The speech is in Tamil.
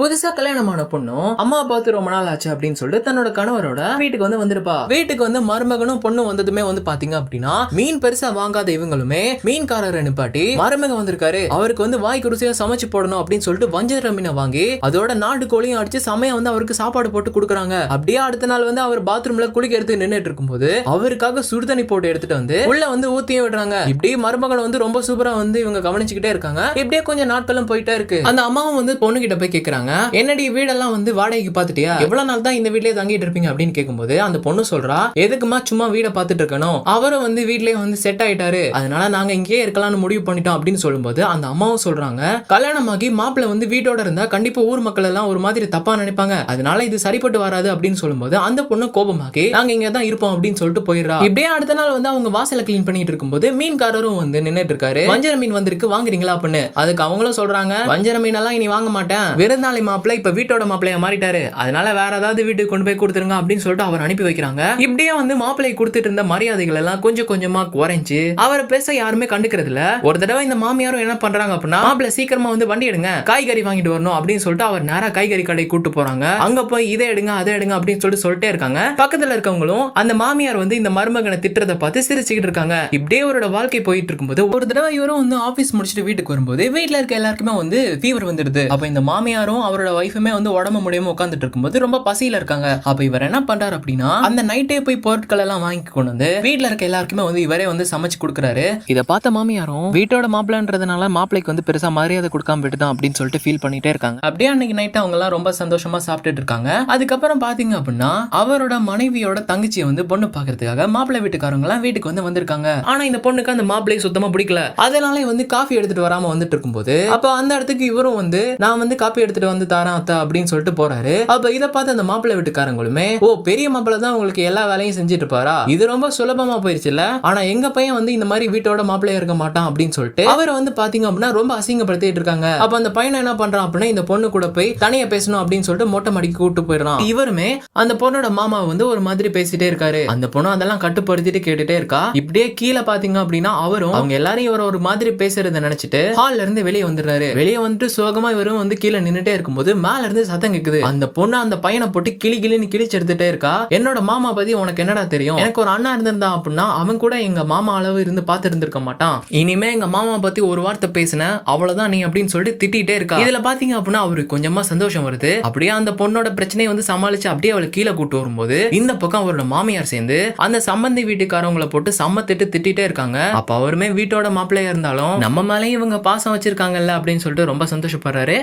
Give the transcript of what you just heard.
புதுசா கல்யாணமான பொண்ணும் அம்மா பார்த்து ரொம்ப நாள் ஆச்சு அப்படின்னு சொல்லிட்டு தன்னோட கணவரோட வீட்டுக்கு வந்து வந்திருப்பா. வீட்டுக்கு வந்து மருமகனும் பொண்ணும் வந்ததுமே வந்து பாத்தீங்க அப்படின்னா மீன் பெருசா வாங்காத இவங்களுமே மீன்காரரை நிப்பாட்டி மருமகன் வந்திருக்காரு. அவருக்கு வந்து வாய்க்கு ருசியா சமைச்சு போடணும் அப்படின்னு சொல்லிட்டு வஞ்சர மீனை வாங்கி அதோட நாட்டு கோழியும் அடிச்சு சமயம் வந்து அவருக்கு சாப்பாடு போட்டு கொடுக்குறாங்க. அப்படியே அடுத்த நாள் வந்து அவர் பாத்ரூம்ல குளிக்கிறதுக்கு நின்னுட்டு இருக்கும்போது அவருக்காக சுடுதண்ணி போட்டு எடுத்துட்டு வந்து உள்ள வந்து ஊத்தியும் விடுறாங்க. இப்படி மருமகன் வந்து ரொம்ப சூப்பரா வந்து இவங்க கவனிச்சுக்கிட்டே இருக்காங்க. இப்படியே கொஞ்சம் நாட்களும் போயிட்டே இருக்கு. அந்த அம்மாவும் வந்து பொண்ணு கிட்ட போய் கேட்குறாங்க என்னடி வீடெல்லாம் வந்து வாடகைக்கு பார்த்துட்டியா எவ்வளோ நாள் தான் இந்த வீட்லேயே தங்கிட்டு இருப்பீங்க அப்படின்னு கேட்கும்போது அந்த பொண்ணு சொல்றா எதுக்குமா சும்மா வீட பாத்துட்டு இருக்கணும்? அவரும் வந்து வீட்லயே வந்து செட் ஆயிட்டாரு. அதனால நாங்க இங்கேயே இருக்கலாம்னு முடிவு பண்ணிட்டோம் அப்படின்னு சொல்லும்போது அந்த அம்மாவும் சொல்றாங்க கல்யாணமாகி மாப்பிள்ள வந்து வீட்டோட இருந்தா கண்டிப்பா ஊர் மக்கள் எல்லாம் ஒரு மாதிரி தப்பா நினைப்பாங்க. அதனால இது சரிப்பட்டு வராது அப்படின்னு சொல்லும்போது அந்த பொண்ணு கோபமாகி நாங்க இங்க தான் இருப்போம் அப்படின்னு சொல்லிட்டு போயிடுறா. இப்படியே அடுத்த நாள் வந்து அவங்க வாசலை கிளீன் பண்ணிட்டு இருக்கும்போது மீன்காரரும் வந்து நின்னுட்டு இருக்காரு. வஞ்சர மீன் வந்திருக்கு வாங்குறீங்களா? அப்படின்னு. அதுக்கு அவங்களும் சொல்றாங்க வஞ்சர மீன் எல்லாம் இனி வாங்க மாட்டேன். விருந்தாளி மாப்பிள்ளை இப்ப வீட்டோட மாப்பிள்ளைய மாறிட்டாரு. அதனால வேற ஏதாவது வீட்டுக்கு கொண்டு போய் கொடுத்துருங்க அப்படின்னு சொல்லிட்டு அவர் அனுப்பி வைக்கிறாங்க. இப்படியே வந்து மாப்பிள்ளை கொடுத்துட்டு இருந்த மரியாதைகள் எல்லாம் கொஞ்சம் கொஞ்சமா குறைஞ்சு அவரை பேச யாருமே கண்டுக்கிறது இல்ல. ஒரு தடவை இந்த மாமியாரும் என்ன பண்றாங்க அப்படின்னா மாப்பிள்ள சீக்கிரமா வந்து வண்டி எடுங்க. காய்கறி வாங்கிட்டு வரணும். அப்படின்னு சொல்லிட்டு அவர் நேரா காய்கறி கடை கூட்டு போறாங்க. அங்க போய் இதை எடுங்க அதை எடுங்க அப்படின்னு சொல்லிட்டு சொல்லிட்டே இருக்காங்க. பக்கத்துல இருக்கவங்களும் அந்த மாமியார் வந்து இந்த மருமகனை திட்டுறதை பார்த்து சிரிச்சுக்கிட்டு இருக்காங்க. இப்படியே அவரோட வாழ்க்கை போயிட்டு இருக்கும்போது ஒரு தடவை இவரும் வந்து ஆபீஸ் முடிச்சுட்டு வீட்டுக்கு வரும்போது வீட்டுல இருக்க எல்லாருக்குமே வந்து ஃபீவர் வந்துடுது. அப்ப இந்த மாமியாரும் அவரோட ஒய்ஃபுமே வந்து உடம்பு முடியாம உட்காந்துட்டு இருக்கும்போது ரொம்ப பசியில இருக்காங்க. அப்ப இவர் என்ன பண்றாரு அப்படின்னா அந்த நைட்டே போய் பொருட்கள் எல்லாம் வாங்கி கொண்டு வந்து வீட்டில் இருக்க எல்லாருக்குமே வந்து இவரே வந்து சமைச்சு கொடுக்குறாரு. இதை பார்த்த மாமியாரும் வீட்டோட மாப்பிள்ளன்றதுனால மாப்பிளைக்கு வந்து பெருசா மரியாதை கொடுக்காம விட்டுதான் அப்படின்னு சொல்லிட்டு ஃபீல் பண்ணிட்டே இருக்காங்க. அப்படியே அன்னைக்கு நைட் அவங்க எல்லாம் ரொம்ப சந்தோஷமா சாப்பிட்டுட்டு இருக்காங்க. அதுக்கப்புறம் பாத்தீங்க அப்படின்னா அவரோட மனைவியோட தங்கச்சியை வந்து பொண்ணு பாக்குறதுக்காக மாப்பிள்ளை வீட்டுக்காரங்க எல்லாம் வீட்டுக்கு வந்து வந்திருக்காங்க. ஆனா இந்த பொண்ணுக்கு அந்த மாப்பிள்ளை சுத்தமா பிடிக்கல. அதனால வந்து காஃபி எடுத்துட்டு வராம வந்துட்டு இருக்கும்போது அப்ப அந்த இடத்துக்கு இவரும் வந்து நான் வந்து காப்பி எடுத்துட்டு வந்து தாரா அத்தா அப்படின்னு சொல்லிட்டு போறாரு. அப்ப இதை பார்த்து அந்த மாப்பிள்ளை வீட்டுக்காரங்களுமே ஓ பெரிய மாப்பிள்ளை தான் உங்களுக்கு எல்லா வேலையும் செஞ்சுட்டு இருப்பாரா இது ரொம்ப சுலபமா போயிருச்சுல ஆனா எங்க பையன் வந்து இந்த மாதிரி வீட்டோட மாப்பிள்ளையா இருக்க மாட்டான் அப்படின்னு சொல்லிட்டு அவரை வந்து பாத்தீங்க அப்படின்னா ரொம்ப அசிங்கப்படுத்திட்டு இருக்காங்க. அப்ப அந்த பையன் என்ன பண்றான் அப்படின்னா இந்த பொண்ணு கூட போய் தனியா பேசணும் அப்படின்னு சொல்லிட்டு மொட்டை மாடிக்கு கூட்டு போயிடுறான். இவருமே அந்த பொண்ணோட மாமா வந்து ஒரு மாதிரி பேசிட்டே இருக்காரு. அந்த பொண்ணு அதெல்லாம் கட்டுப்படுத்திட்டு கேட்டுட்டே இருக்கா. இப்படியே கீழே பாத்தீங்க அப்படின்னா அவரும் அவங்க எல்லாரும் இவர ஒரு மாதிரி பேசுறத நினைச்சிட்டு ஹால்ல இருந்து வெளியே வந்துடுறாரு. வெளியே வந்துட்டு சோகமா இவரும் வந்து கீழே நின்னுட்டே இருக்கும்போது மேல இருந்து சத்தம் கேக்குது. அந்த பொண்ணு அந்த பையனை போட்டு கிளி கிளின்னு கிழிச்சு எடுத்துட்டே இருக்கா. என்னோட மாமா பத்தி உனக்கு என்னடா தெரியும்? எனக்கு ஒரு அண்ணா இருந்திருந்தான் அப்படின்னா அவன் கூட எங்க மாமா அளவு இருந்து பார்த்து இருந்திருக்க மாட்டான். இனிமே எங்க மாமா பத்தி ஒரு வார்த்தை பேசின அவ்வளவுதான் நீ அப்படின்னு சொல்லிட்டு திட்டிட்டே இருக்கா. இதுல பாத்தீங்க அப்படின்னா அவருக்கு கொஞ்சமா சந்தோஷம் வருது. அப்படியே அந்த பொண்ணோட பிரச்சனையை வந்து சமாளிச்சு அப்படியே அவளை கீழே கூட்டு வரும்போது இந்த பக்கம் அவரோட மாமியார் சேர்ந்து அந்த சம்பந்தி வீட்டுக்காரவங்களை போட்டு சம்மத்திட்டு திட்டிட்டே இருக்காங்க. அப்ப அவருமே வீட்டோட மாப்பிள்ளையா இருந்தாலும் நம்ம மேலேயும் இவங்க பாசம் வச்சிருக்காங்கல்ல அப்படின்னு சொல்லிட்டு ரொம்ப சந்தோஷப்படுறாரு.